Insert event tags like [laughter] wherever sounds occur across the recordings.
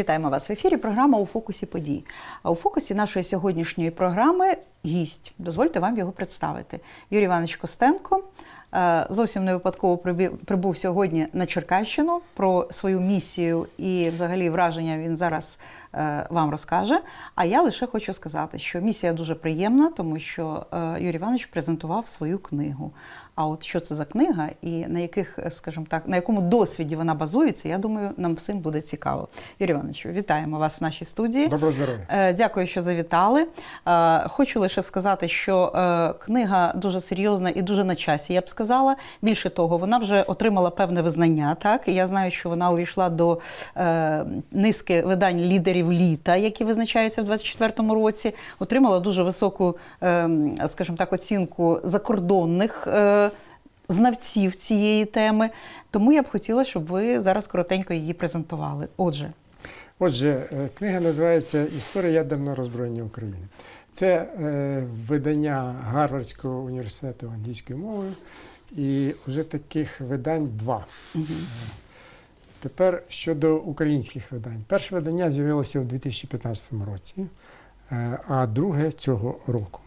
Вітаємо вас в ефірі. Програма у фокусі подій. А у фокусі нашої сьогоднішньої програми гість. Дозвольте вам його представити. Юрій Іванович Костенко. е, Зовсім не випадково прибув сьогодні на Черкащину про свою місію і взагалі враження він зараз е, вам розкаже. А я лише хочу сказати, що місія дуже приємна, тому що е, Юрій Іванович презентував свою книгу. А от що це за книга і на яких, е, скажімо так, на якому досвіді вона базується, я думаю, нам всім буде цікаво. Юрій Іванович, вітаємо вас в нашій студії. Доброго здоров'я. Е, Дякую, що завітали. Е, Хочу лише сказати, що книга дуже серйозна і дуже на часі, я б сказала. Більше того, вона вже отримала певне визнання. Так, я знаю, що вона увійшла до низки видань лідерів літа, які визначаються в 24-му році. Отримала дуже високу, е, скажімо так, оцінку закордонних. Е, Знавців цієї теми, тому я б хотіла, щоб ви зараз коротенько її презентували. Отже, Отже, е, книга називається Історія ядерного роззброєння України. Це е, видання Гарвардського університету англійською мовою, і вже таких видань два. угу. Тепер щодо українських видань. Перше видання з'явилося у 2015 році, е, а друге цього року.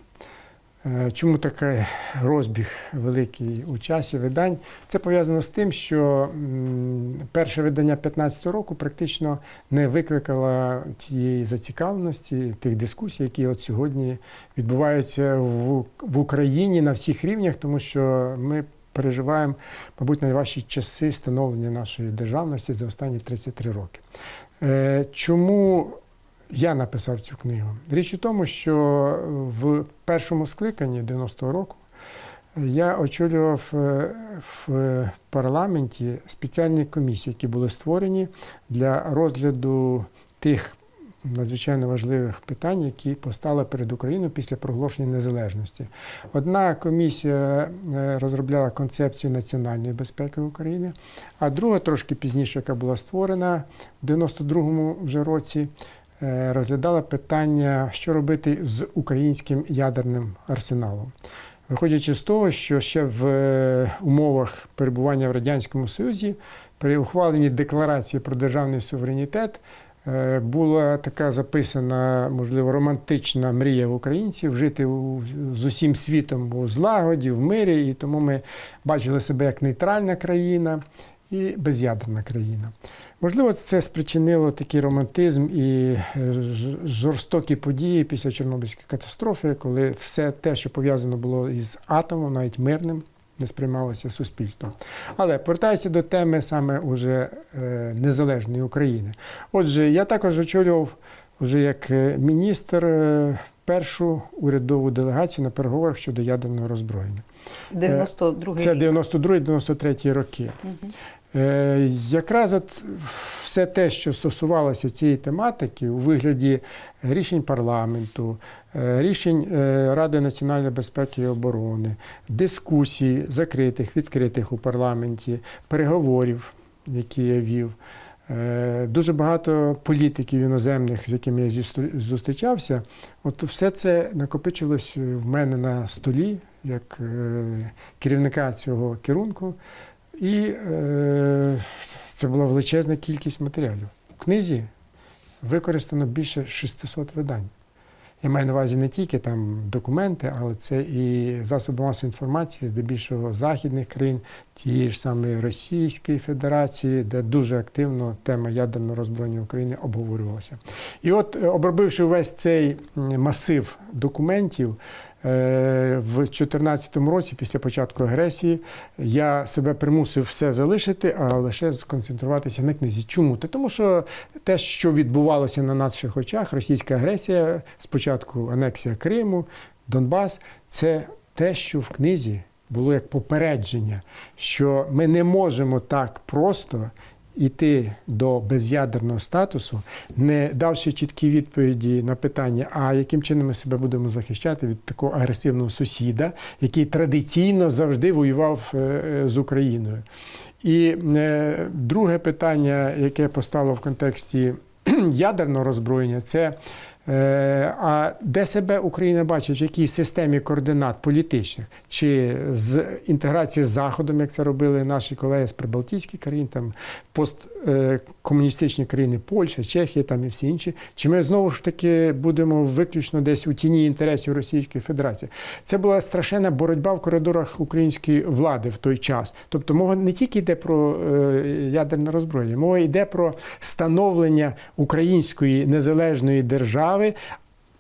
Е, Чому такий розбіг великий у часі видань? Це пов'язано з тим, що перше видання 2015 року практично не викликало тієї зацікавленості, тих дискусій, які от сьогодні відбуваються в, Україні на всіх рівнях, тому що ми переживаємо, мабуть, найважчі часи становлення нашої державності за останні 33 роки. Е, Чому я написав цю книгу? Річ у тому, що в першому скликанні 90-го року я очолював е, в парламенті спеціальні комісії, які були створені для розгляду тих надзвичайно важливих питань, які постали перед Україною після проголошення незалежності. Одна комісія е, розробляла концепцію національної безпеки України, а друга, трошки пізніше, яка була створена в 92-му вже році, е, розглядала питання, що робити з українським ядерним арсеналом. Виходячи з того, що ще в е, умовах перебування в Радянському Союзі при ухваленні декларації про державний суверенітет е, була така записана, можливо, романтична мрія в українців жити з усім світом у злагоді, в мирі, і тому ми бачили себе як нейтральна країна і без'ядерна країна. Можливо, це спричинило такий романтизм і е, жорстокі події після Чорнобильської катастрофи, коли все те, що пов'язано було із атомом, навіть мирним, не сприймалося суспільством. Але повертаюся до теми саме уже е, незалежної України. Отже, я також очолював вже як е, міністр першу урядову делегацію на переговорах щодо ядерного роззброєння. 92 Це рік. 92-93 роки. Мгм. Е, Якраз от все те, що стосувалося цієї тематики у вигляді рішень парламенту, е, рішень е, Ради національної безпеки і оборони, дискусій закритих, відкритих у парламенті, переговорів, які я вів. Дуже багато політиків іноземних, з якими я зустрічався, от все це накопичилось в мене на столі як керівника цього керунку. І е, це була величезна кількість матеріалів. У книзі використано більше 600 видань. Я маю на увазі не тільки там документи, але це і засоби масової інформації, здебільшого західних країн, тієї ж самої Російської Федерації, де дуже активно тема ядерного роззброєння України обговорювалася. І от, е, обробивши весь цей масив документів, в 2014 році, після початку агресії, я себе примусив все залишити, а лише сконцентруватися на книзі. Чому? Та тому що те, що відбувалося на наших очах, російська агресія, спочатку анексія Криму, Донбас, це те, що в книзі було як попередження, що ми не можемо так просто іти до без'ядерного статусу, не давши чіткі відповіді на питання, а яким чином ми себе будемо захищати від такого агресивного сусіда, який традиційно завжди воював е, е, з Україною. І е, друге питання, яке постало в контексті [clears throat] ядерного роззброєння, це А де себе Україна бачить, в якій системі координат політичних, чи з інтеграції з Заходом, як це робили наші колеги з Прибалтійських країн, там посткомуністичні країни Польща, Чехія там і всі інші, чи ми знову ж таки будемо виключно десь у тіні інтересів Російської Федерації? Це була страшенна боротьба в коридорах української влади в той час. Тобто мова не тільки йде про е, ядерне роззброєння, мова йде про становлення української незалежної держави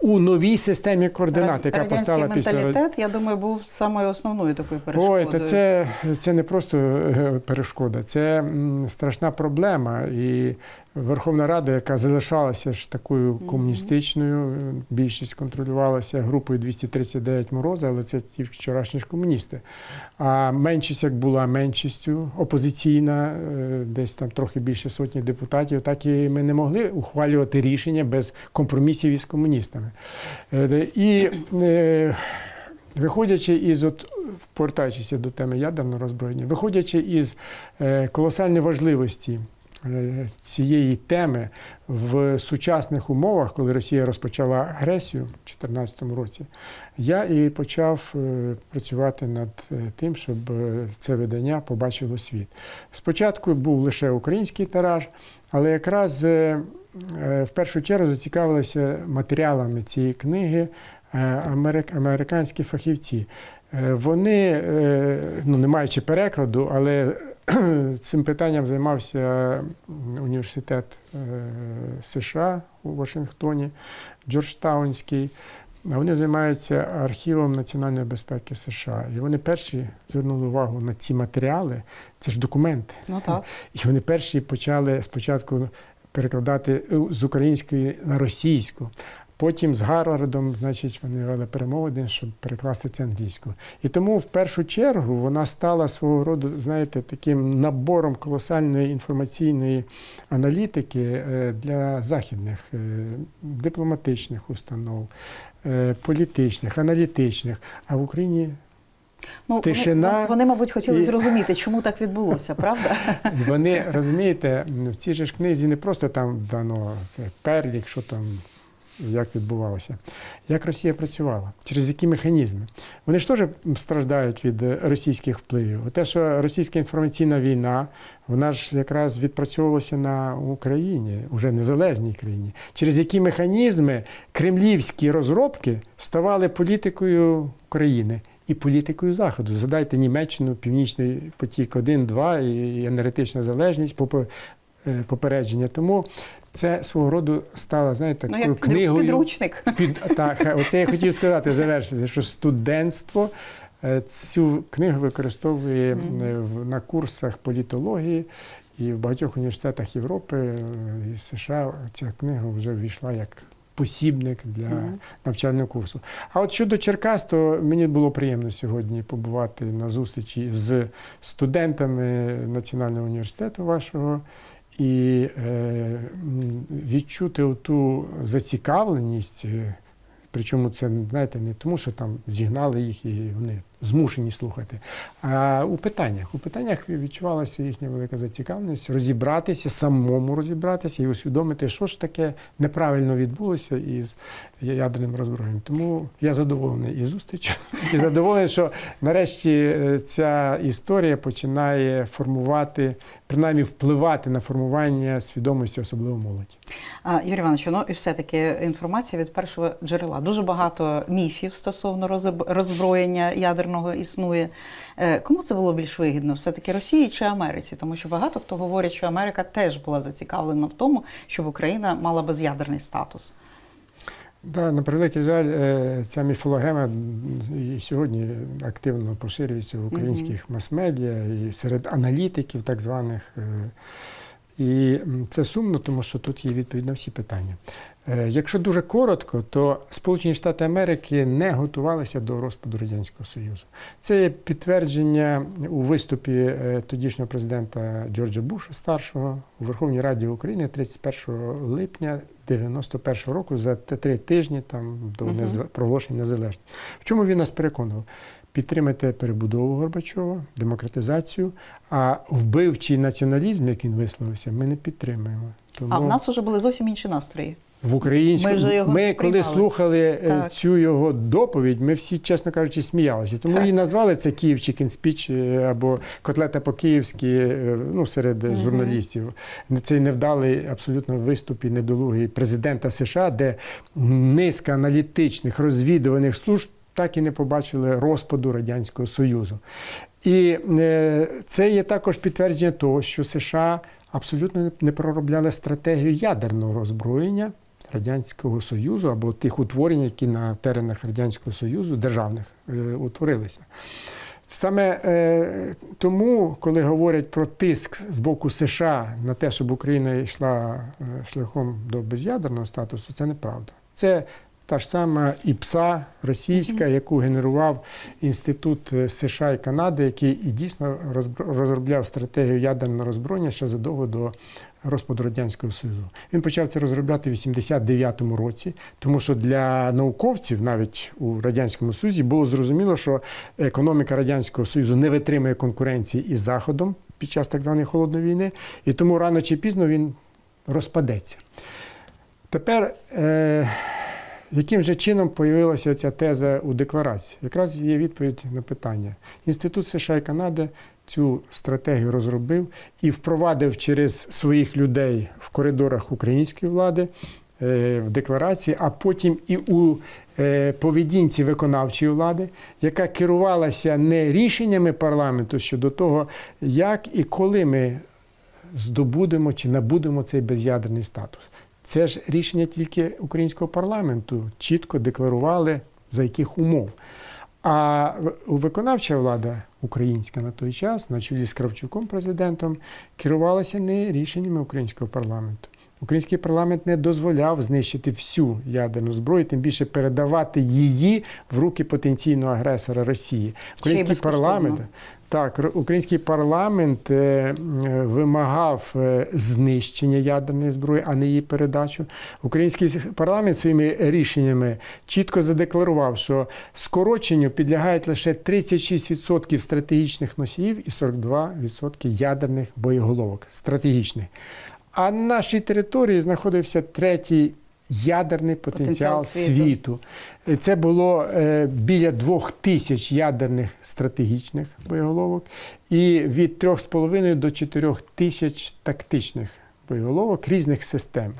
у новій системі координат, яка постала після менталітет, я думаю, був самою основною такою перешкодою. Ой, то це, це не просто е, перешкода, це страшна проблема. І Верховна Рада, яка залишалася ж такою комуністичною, е, більшість контролювалася групою 239 мороза, але це ті вчорашні ж комуністи. А меншість, як була меншістю, опозиційна, е, десь там трохи більше сотні депутатів, так і ми не могли ухвалювати рішення без компромісів із комуністами. Е, І Виходячи із, от, повертаючися до теми ядерного роззброєння, виходячи із колосальної важливості цієї теми в сучасних умовах, коли Росія розпочала агресію в 2014 році, я і почав е, працювати над е, тим, щоб е, це видання побачило світ. Спочатку був лише український тираж, але якраз е, е, в першу чергу зацікавилися матеріалами цієї книги е, америк- американські фахівці. Е, Вони, е, ну не маючи перекладу, але [clears throat] цим питанням займався університет е, США у Вашингтоні, Джорджтаунський. Вони займаються архівом національної безпеки США. І вони перші звернули увагу на ці матеріали. Це ж документи. Ну так. І вони перші почали спочатку перекладати е, з української на російську. Потім з Гарвардом, значить, вони вели перемовини, щоб перекласти це англійською. І тому в першу чергу вона стала свого роду, знаєте, таким набором колосальної інформаційної аналітики е, для західних е, дипломатичних установ, е, політичних, аналітичних. А в Україні Ну, Тишина Вони, вони, мабуть, хотіли і- зрозуміти, чому так відбулося, [laughs] правда? Вони розумієте, в цій же ж книзі не просто там дано це перелік, що там. Як відбувалося, як Росія працювала, через які механізми. Вони ж теж страждають від е, російських впливів. Те, що російська інформаційна війна, вона ж якраз відпрацьовувалася на Україні, уже незалежній країні, через які механізми кремлівські розробки ставали політикою України і політикою Заходу. Згадайте Німеччину, Північний потік 1, 2 і енергетична залежність, е, попередження. Тому це свого роду стало, знаєте, ну, такою як книгою. підручник. Під, так, оце я хотів сказати, завершити, що студентство е, цю книгу використовує е, на курсах політології. І в багатьох університетах Європи е, і США ця книга вже ввійшла як посібник для навчального курсу. А от щодо Черкас, то мені було приємно сьогодні побувати на зустрічі з студентами Національного університету вашого і е, відчути ту зацікавленість. Причому це, знаєте, не тому, що там зігнали їх і вони змушені слухати. А у питаннях. У питаннях відчувалася їхня велика зацікавленість розібратися, самому розібратися і усвідомити, що ж таке неправильно відбулося із ядерним роззброєнням. Тому я задоволений і зустрічю, і задоволений, що нарешті е, ця історія починає формувати, принаймні впливати на формування свідомості, особливо молоді. Юрій Іванович, ну і все-таки інформація від першого джерела. Дуже багато міфів стосовно роззброєння ядерного існує. Е, Кому це було більш вигідно? Все-таки Росії чи Америці? Тому що багато хто говорить, що Америка теж була зацікавлена в тому, щоб Україна мала без'ядерний статус. Да, на превеликий жаль, е, ця міфологема і сьогодні активно поширюється в українських мас-медіа і серед аналітиків, так званих. І це сумно, тому що тут є відповідь на всі питання. Е, Якщо дуже коротко, то Сполучені Штати Америки не готувалися до розпаду Радянського Союзу. Це є підтвердження у виступі е, тодішнього президента Джорджа Буша старшого у Верховній Раді України 31 липня 91 року за три тижні там до неза- проголошення незалежності. В чому він нас переконував? Підтримати перебудову Горбачова, демократизацію, а вбивчий націоналізм, як він висловився, ми не підтримуємо. Тому... А в нас вже були зовсім інші настрої. В українську Ми його ми коли слухали е, Так. цю його доповідь, ми всі, чесно кажучи, сміялися. Тому Так. її назвали це Київ Chicken Speech е, або котлета по-київськи е, ну, серед Мгм. журналістів. Цей невдалий абсолютно виступ і недолугий президента США, де низка аналітичних розвідувальних служб так і не побачили розпаду Радянського Союзу. І е, це є також підтвердження того, що США абсолютно не проробляли стратегію ядерного роззброєння Радянського Союзу або тих утворень, які на теренах Радянського Союзу державних е, утворилися. Саме е, тому, коли говорять про тиск з боку США на те, щоб Україна йшла шляхом до без'ядерного статусу, це неправда. Це та ж сама ІПСА російська, яку генерував інститут е, США і Канади, який і дійсно розробляв стратегію ядерного роззброєння ще задовго до розпаду Радянського Союзу. Він почав це розробляти в 89-му році, тому що для науковців навіть у Радянському Союзі було зрозуміло, що економіка Радянського Союзу не витримує конкуренції із Заходом під час так званої холодної війни, і тому рано чи пізно він розпадеться. Тепер, е, яким же чином появилася ця теза у декларації? Якраз є відповідь на питання. Інститут США і Канади цю стратегію розробив і впровадив через своїх людей в коридорах української влади е, в декларації, а потім і у е, поведінці виконавчої влади, яка керувалася не рішеннями парламенту щодо того, як і коли ми здобудемо чи набудемо цей без'ядерний статус. Це ж рішення тільки українського парламенту чітко декларували за яких умов. А виконавча влада українська на той час, на чолі з Кравчуком, президентом, керувалася не рішеннями українського парламенту. Український парламент не дозволяв знищити всю ядерну зброю, тим більше передавати її в руки потенційного агресора Росії. Український парламент так, український парламент е, е, вимагав е, знищення ядерної зброї, а не її передачу. Український парламент своїми рішеннями чітко задекларував, що скороченню підлягають лише 36% стратегічних носіїв і 42% ядерних боєголовок стратегічних. А на нашій території знаходився третій ядерний потенціал, Потенціал світу. світу. Е, Це було е, біля двох тисяч ядерних стратегічних боєголовок і від 3,5 до 4 тисяч тактичних боєголовок різних систем.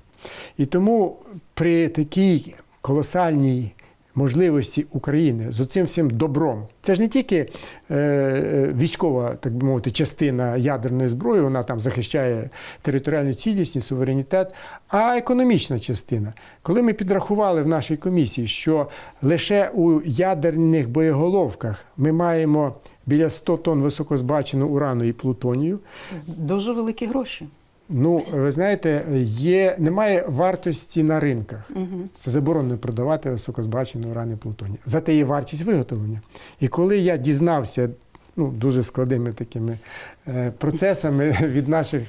І тому при такій колосальній можливості України з оцим всім добром. Це ж не тільки е, е, військова, так би мовити, частина ядерної зброї, вона там захищає територіальну цілісність, суверенітет, а економічна частина. Коли ми підрахували в нашій комісії, що лише у ядерних боєголовках ми маємо біля 100 тонн високозбаченого урану і плутонію, Це дуже великі гроші. Ну ви знаєте, є немає вартості на ринках. Угу. Це заборонено продавати високозбачений уран і плутоній. Зате є вартість виготовлення. І коли я дізнався ну, дуже складними такими е, процесами [laughs] від наших,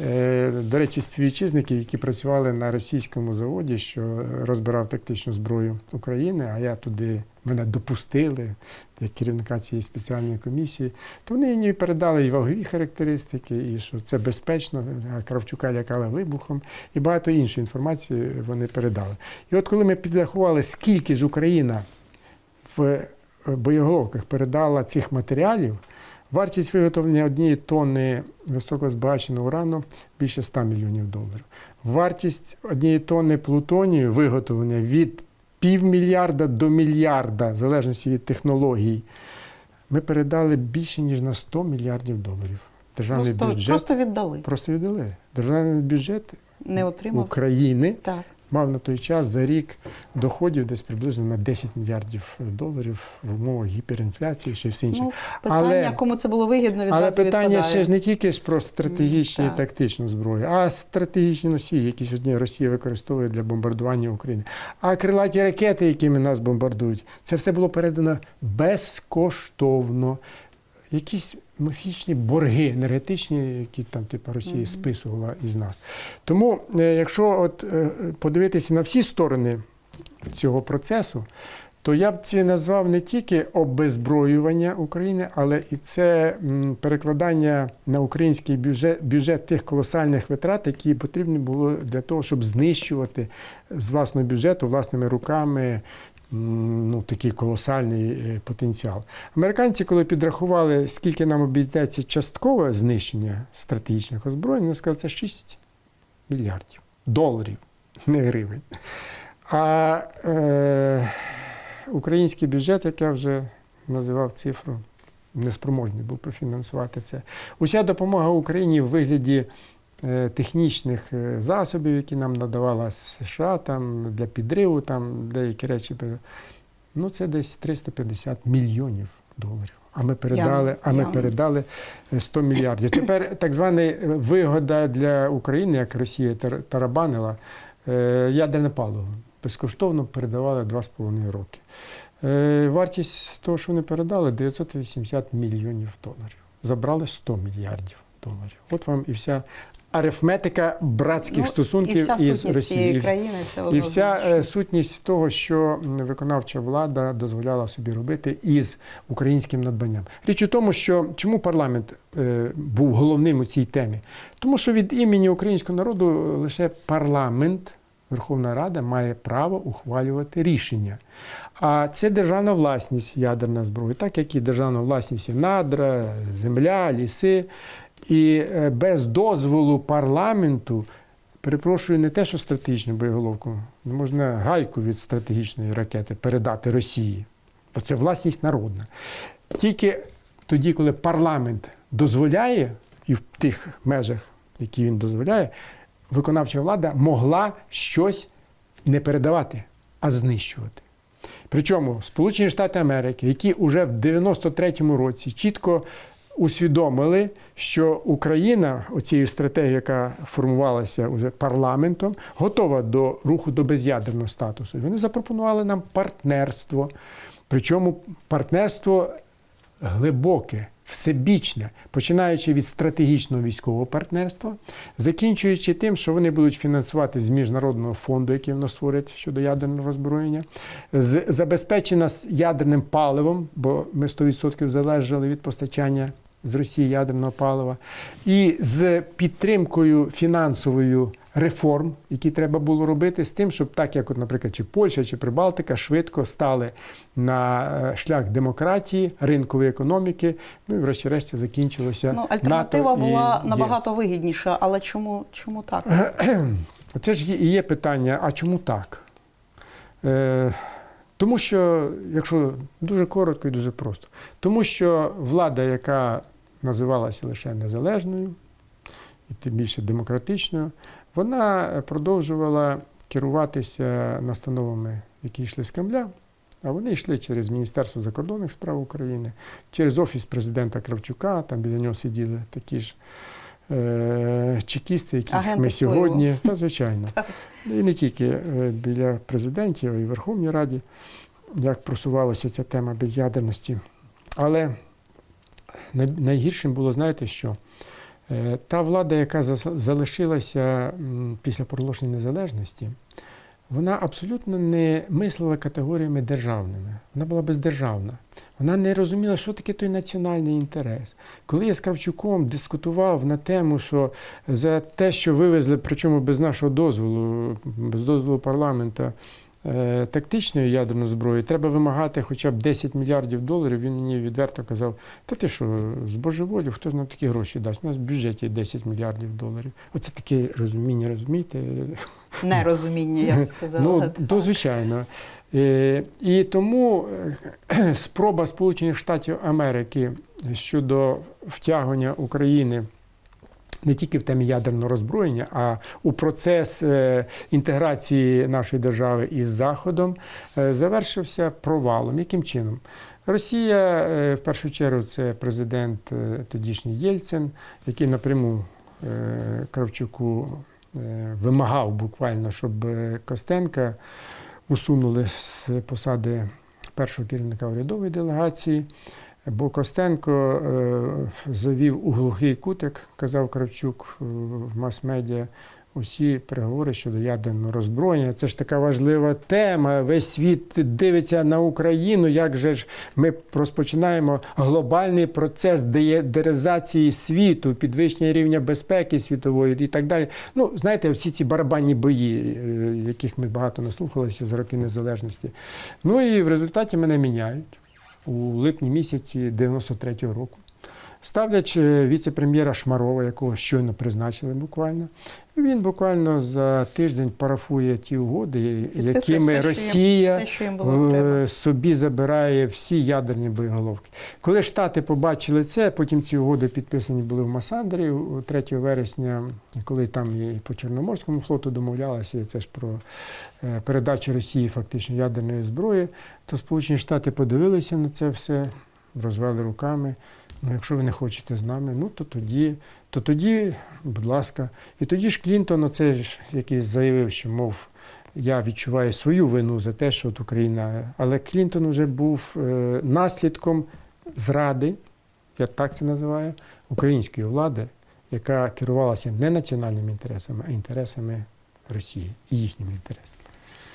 е, до речі, співвітчизників, які працювали на російському заводі, що розбирав тактичну зброю України, а я туди мене допустили як керівника цієї спеціальної комісії, то вони мені передали і вагові характеристики, і що це безпечно, Кравчука лякала вибухом, і багато іншої інформації вони передали. І от коли ми підрахували, скільки ж Україна в е, боєголовках передала цих матеріалів, вартість виготовлення однієї тонни високозбагаченого урану більше 100 мільйонів доларів. Вартість однієї тонни плутонію виготовлення від півмільярда до мільярда, в залежності від технологій, ми передали більше, ніж на 100 мільярдів доларів. Державний Просто, бюджет просто віддали. просто віддали. Державний бюджет Не отримав. України Так. Мав на той час за рік доходів десь приблизно на 10 мільярдів доларів в умовах гіперінфляції, ще все інше. Ну, питання, Але- кому це було вигідно, відразу Але питання відпадає. ще ж не тільки ж про стратегічну Мгм, і тактичну зброю, а стратегічні носії, які сьогодні Росія використовує для бомбардування України. А крилаті ракети, якими нас бомбардують, це все було передано безкоштовно. Якісь міфічні борги енергетичні, які там типу Росія Мгм. списувала із нас. Тому, е, якщо от е, подивитися на всі сторони цього процесу, то я б це назвав не тільки обезброювання України, але і це перекладання на український бюджет, бюджет тих колосальних витрат, які потрібні було для того, щоб знищувати з власного бюджету власними руками ну, такий колосальний е, потенціал. Американці, коли підрахували, скільки нам обійдеться часткове знищення стратегічних озброєнь, вони сказали, це 6 мільярдів доларів, не гривень. А е, український бюджет, як я вже називав цифру, неспроможний був профінансувати це. Уся допомога Україні в вигляді технічних е, засобів, які нам надавала США там, для підриву, там, деякі речі, ну це десь 350 мільйонів доларів. А ми передали, а ми передали е, 100 мільярдів. Тепер так звана е, вигода для України, як Росія тарабанила, е, ядерне паливо. Безкоштовно передавали 2,5 роки. Е, Вартість того, що вони передали, 980 мільйонів доларів. Забрали 100 мільярдів доларів. От вам і вся арифметика братських Ну, стосунків і вся із Росією. країни це І вся е, сутність того, що виконавча влада дозволяла собі робити із українським надбанням. Річ у тому, що чому парламент е, був головним у цій темі? Тому що від імені українського народу лише парламент, Верховна Рада, має право ухвалювати рішення. А це державна власність ядерна зброя, так як і державна власність і надра, земля, ліси. І е, без дозволу парламенту Перепрошую, не те, що стратегічну боєголовку, не можна гайку від стратегічної ракети передати Росії, бо це власність народна. Тільки тоді, коли парламент дозволяє, і в тих межах, які він дозволяє, виконавча влада могла щось не передавати, а знищувати. Причому Сполучені Штати Америки, які вже в 93-му році чітко усвідомили, що Україна, оцією стратегією, яка формувалася уже парламентом, готова до руху до без'ядерного статусу. Вони запропонували нам партнерство. Причому партнерство глибоке, всебічне, починаючи від стратегічного військового партнерства, закінчуючи тим, що вони будуть фінансувати з міжнародного фонду, який воно створять щодо ядерного роззброєння, забезпечена ядерним паливом, бо ми 100% залежали від постачання з Росії ядерного палива, і з підтримкою фінансовою реформ, які треба було робити, з тим, щоб так, як, от, наприклад, чи Польща, чи Прибалтика швидко стали на е, шлях демократії, ринкової економіки. Ну і врешті-решт закінчилося. Ну, альтернатива НАТО і була ЄС. набагато вигідніша, але чому, чому так? Це ж є- і є питання, а чому так? Е, тому що, якщо дуже коротко і дуже просто, тому що влада, яка називалася лише незалежною, і тим більше демократичною, вона продовжувала керуватися настановами, які йшли з Кремля, а вони йшли через Міністерство закордонних справ України, через Офіс президента Кравчука, там біля нього сиділи такі ж чекісти, яких Агенти ми впливу. сьогодні, [laughs] та звичайно. І не тільки е, біля президентів, а й в Верховній Раді, як просувалася ця тема без'ядерності. Але найгіршим було, знаєте, що Е, та влада, яка залишилася після проголошення незалежності, вона абсолютно не мислила категоріями державними. Вона була бездержавна. Вона не розуміла, що таке той національний інтерес. Коли я з Кравчуком дискутував на тему, що за те, що вивезли, причому без нашого дозволу, без дозволу парламента, е, тактичної ядерної зброї, треба вимагати хоча б 10 мільярдів доларів, він мені відверто казав, та ти що, з божеволів, хто ж нам такі гроші дасть? У нас в бюджеті 10 мільярдів доларів. Оце таке розуміння, розумієте? Нерозуміння, я б сказала. Ну, то звичайно. Е, І тому е, [clears throat] спроба Сполучених Штатів Америки щодо втягнення України не тільки в темі ядерного роззброєння, а у процес е, інтеграції нашої держави із Заходом завершився провалом. Яким чином? Росія, в першу чергу, це президент тодішній Єльцин, який напряму Кравчуку вимагав буквально, щоб е, Костенка усунули з посади першого керівника урядової делегації. Бо Костенко е, завів у глухий кутик, казав Кравчук е, в мас-медіа, усі переговори щодо ядерного роззброєння. Це ж така важлива тема. Весь світ дивиться на Україну. Як же ж ми розпочинаємо глобальний процес деєдеризації світу, підвищення рівня безпеки світової і так далі. Ну, знаєте, всі ці барабанні бої, е, яких ми багато наслухалися за роки незалежності. Ну і в результаті мене міняють у липні місяці 93-го року. Ставлять е, віце-прем'єра Шмарова, якого щойно призначили буквально. Він буквально за тиждень парафує ті угоди, якими все, Росія все, що їм було е, собі забирає всі ядерні боєголовки. Коли Штати побачили це, потім ці угоди підписані були в Масандрі 3 вересня, коли там і по Чорноморському флоту домовлялися, і це ж про е, передачу Росії фактично ядерної зброї, то Сполучені Штати подивилися на це все, розвели руками. Ну, якщо ви не хочете з нами, ну то тоді, то тоді, будь ласка. І тоді ж Клінтон, оце ж, який заявив, що мов я відчуваю свою вину за те, що от Україна. Але Клінтон вже був е, наслідком зради, я так це називаю, української влади, яка керувалася не національними інтересами, а інтересами Росії і їхніми інтересами.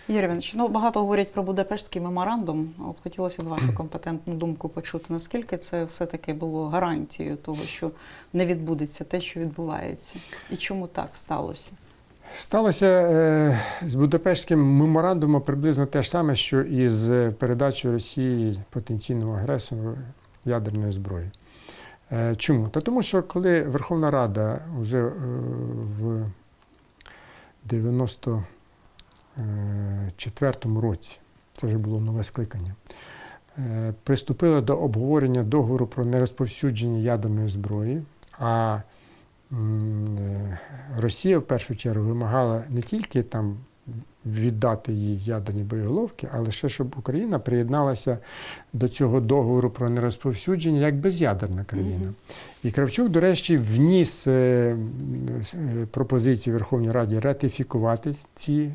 Юрій Іванович, ну багато говорять про Будапештський меморандум. От хотілося б вашу компетентну думку почути. Наскільки це все-таки було гарантією того, що не відбудеться те, що відбувається, і чому так сталося? Сталося е, з Будапештським меморандумом приблизно те ж саме, що і з е, передачою Росії потенційного агресору ядерної зброї. Е, чому? Та тому, що коли Верховна Рада вже в 90 2004 році, це вже було нове скликання, е, приступили до обговорення договору про нерозповсюдження ядерної зброї. А е, Росія в першу чергу вимагала не тільки там віддати їй ядерні боєголовки, але лише щоб Україна приєдналася до цього договору про нерозповсюдження як безядерна країна. І Кравчук, до речі, вніс е, пропозиції Верховній Раді ратифікувати ці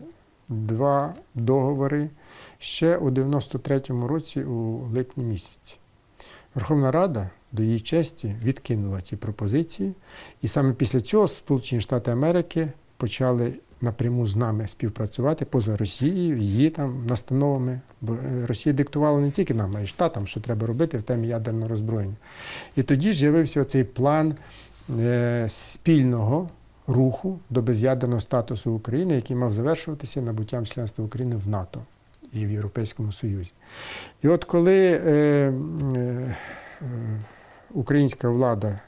два договори ще у 93-му році у липні місяці. Верховна Рада до її честі відкинула ці пропозиції, і саме після цього Сполучені Штати Америки почали напряму з нами співпрацювати поза Росією, її там настановами. Бо е, Росія диктувала не тільки нам, а й штатам, що треба робити в темі ядерного роззброєння. І тоді з'явився цей план е, спільного руху до без'ядерного статусу України, який мав завершуватися набуттям членства України в НАТО і в Європейському Союзі. І от коли е, е, е, українська влада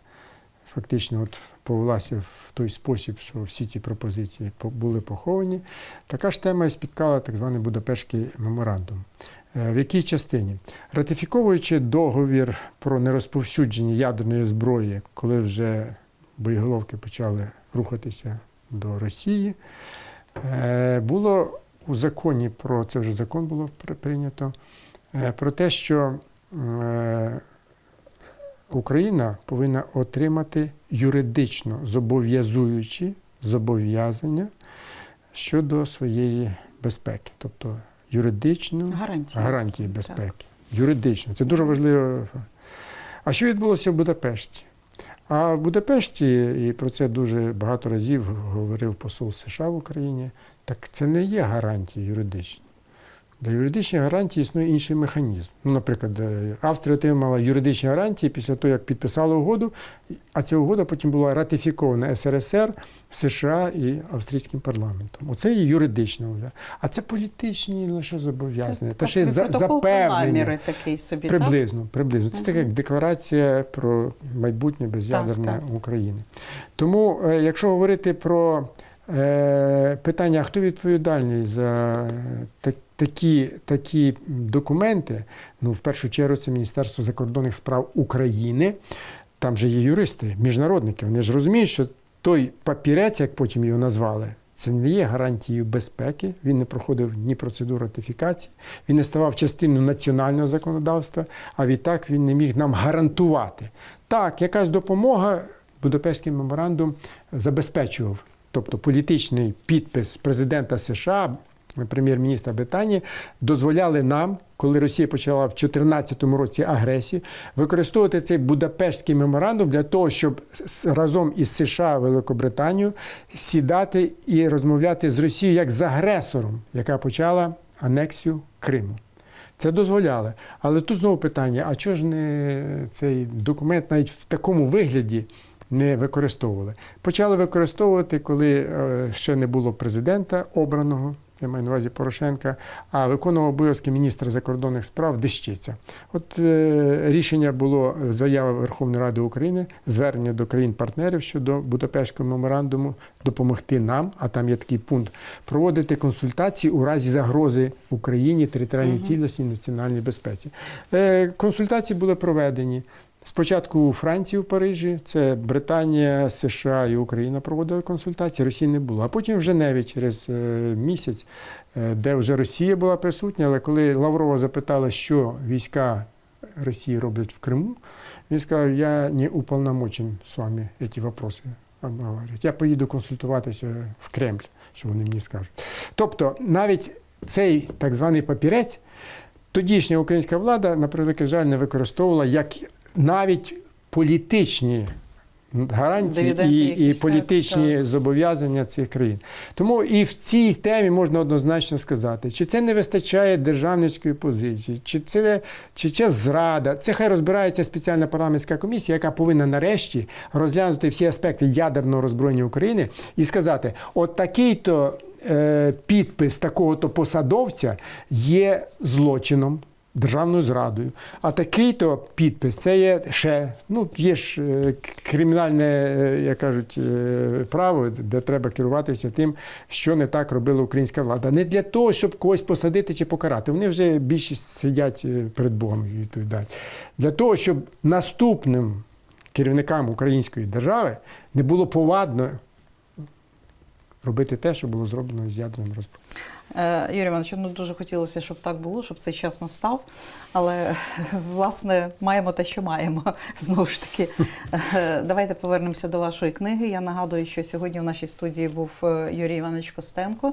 фактично от повелася в той спосіб, що всі ці пропозиції були поховані, така ж тема і спіткала так званий Будапештський меморандум. Е, В якій частині? Ратифіковуючи договір про нерозповсюдження ядерної зброї, коли вже боєголовки почали рухатися до Росії, е, було у законі про це вже закон було прийнято, е, про те, що е, Україна повинна отримати юридично зобов'язуючі зобов'язання щодо своєї безпеки, тобто юридичну Гарантія. гарантії безпеки. Юридично. Це дуже важливо. А що відбулося в Будапешті? А в Будапешті, і про це дуже багато разів говорив посол США в Україні, так це не є гарантії юридичні. Для юридичних гарантій існує інший механізм. Ну, наприклад, е, Австрія отримала юридичні гарантії після того, як підписала угоду, а ця угода потім була ратифікована СРСР, США і австрійським парламентом. Оце є юридична угода. А це політичні лише зобов'язання. Та ще за, запевнення. такий собі, так? Приблизно, приблизно. Це така як декларація про майбутнє без'ядерне Так, так. України. Тому, е, якщо говорити про питання, хто відповідальний за такі, такі документи, ну, в першу чергу, це Міністерство закордонних справ України. Там же є юристи, міжнародники. Вони ж розуміють, що той папірець, як потім його назвали, це не є гарантією безпеки. Він не проходив ні процедуру ратифікації, він не ставав частиною національного законодавства, а відтак він не міг нам гарантувати. Так, якась допомога Будапештський меморандум забезпечував, тобто політичний підпис президента США. прем'єр-міністра Британії, дозволяли нам, коли Росія почала в 2014 році агресію, використовувати цей Будапештський меморандум для того, щоб разом із США Великобританією сідати і розмовляти з Росією як з агресором, яка почала анексію Криму. Це дозволяли. Але тут знову питання: а чого ж не цей документ навіть в такому вигляді не використовували? Почали використовувати, коли е, ще не було президента обраного. Я маю на увазі Порошенка, а виконував обов'язки міністра закордонних справ Дещиця. От е, рішення було е, заява Верховної Ради України, звернення до країн-партнерів щодо Будапештського меморандуму допомогти нам, а там є такий пункт, проводити консультації у разі загрози Україні, територіальній цілісності, національній безпеці. Е, консультації були проведені. Спочатку у Франції, у Парижі, це Британія, США і Україна проводили консультації, Росії не було. А потім в Женеві через е, місяць, е, де вже Росія була присутня, але коли Лаврова запитала, що війська Росії роблять в Криму, він сказав, я не уполномочен з вами ці вопроси обговорювати. Я поїду консультуватися в Кремль, що вони мені скажуть. Тобто, навіть цей так званий папірець тодішня українська влада, на превеликий жаль, не використовувала як навіть політичні гарантії Дивіденди і, і якісь, так, політичні зобов'язання цих країн. Тому і в цій темі можна однозначно сказати, чи це не вистачає державницької позиції, чи це, чи це зрада. Це хай розбирається спеціальна парламентська комісія, яка повинна нарешті розглянути всі аспекти ядерного роззброєння України і сказати: от такий-то е, підпис такого-то посадовця є злочином. Державною зрадою. А такий-то підпис це є ще, ну, є ж е, кримінальне, е, як кажуть, е, право, де треба керуватися тим, що не так робила українська влада. Не для того, щоб когось посадити чи покарати. Вони вже більшість сидять перед Богом і відповідають. Для того, щоб наступним керівникам української держави не було повадно робити те, що було зроблено з ядерним розброєнням. Е, Юрій Іванович, ну дуже хотілося, щоб так було, щоб цей час настав. Але [laughs] власне маємо те, що маємо. [laughs] Знову ж таки, Е, давайте повернемося до вашої книги. Я нагадую, що сьогодні в нашій студії був е, Юрій Іванович Костенко.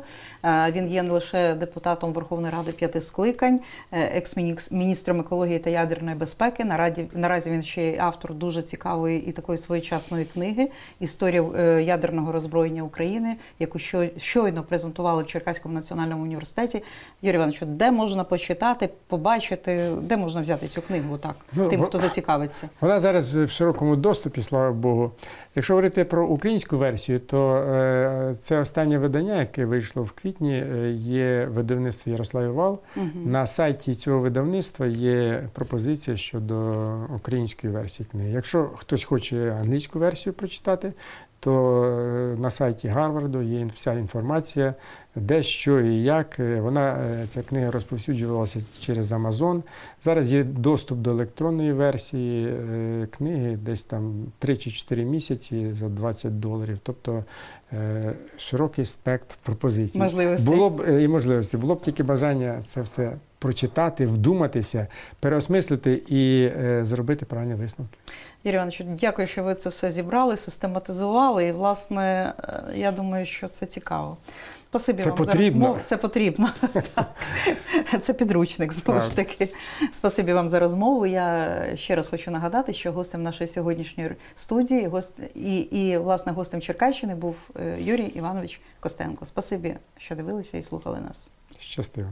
Він є не лише депутатом Верховної Ради п'яти скликань, екс-міністром екології та ядерної безпеки. Наразі він ще й автор дуже цікавої і такої своєчасної книги Історія ядерного роззброєння України, яку щойно презентували в Черкаському національному університеті. Юрій Іванович, де можна почитати, побачити, де можна взяти цю книгу? Так, Ну, тим, хто зацікавиться. Вона зараз в широкому доступі, слава Богу. Якщо говорити про українську версію, то е, це останнє видання, яке вийшло в квітні, е, є видавництво Ярослав Вал. Мгм. На сайті цього видавництва є пропозиція щодо української версії книги. Якщо хтось хоче англійську версію прочитати, то е, на сайті Гарварду є вся інформація, де що і як. Е, Вона е, ця книга розповсюджувалася через Amazon. Зараз є доступ до електронної версії е, книги, десь там 3 чи 4 місяці за 20 доларів. Тобто широкий спектр пропозицій. Можливостей. Було б і можливості, було б тільки бажання це все прочитати, вдуматися, переосмислити і е, зробити правильні висновки. Юрій Іванович, дякую, що ви це все зібрали, систематизували. І, власне, я думаю, що це цікаво. Спасибі Це вам за розмову. Це потрібно. Це підручник, знову ж таки. Спасибі вам за розмову. Я ще раз хочу нагадати, що гостем нашої сьогоднішньої студії гост... і, і, власне, гостем Черкащини був е, Юрій Іванович Костенко. Спасибі, що дивилися і слухали нас. Щастиво.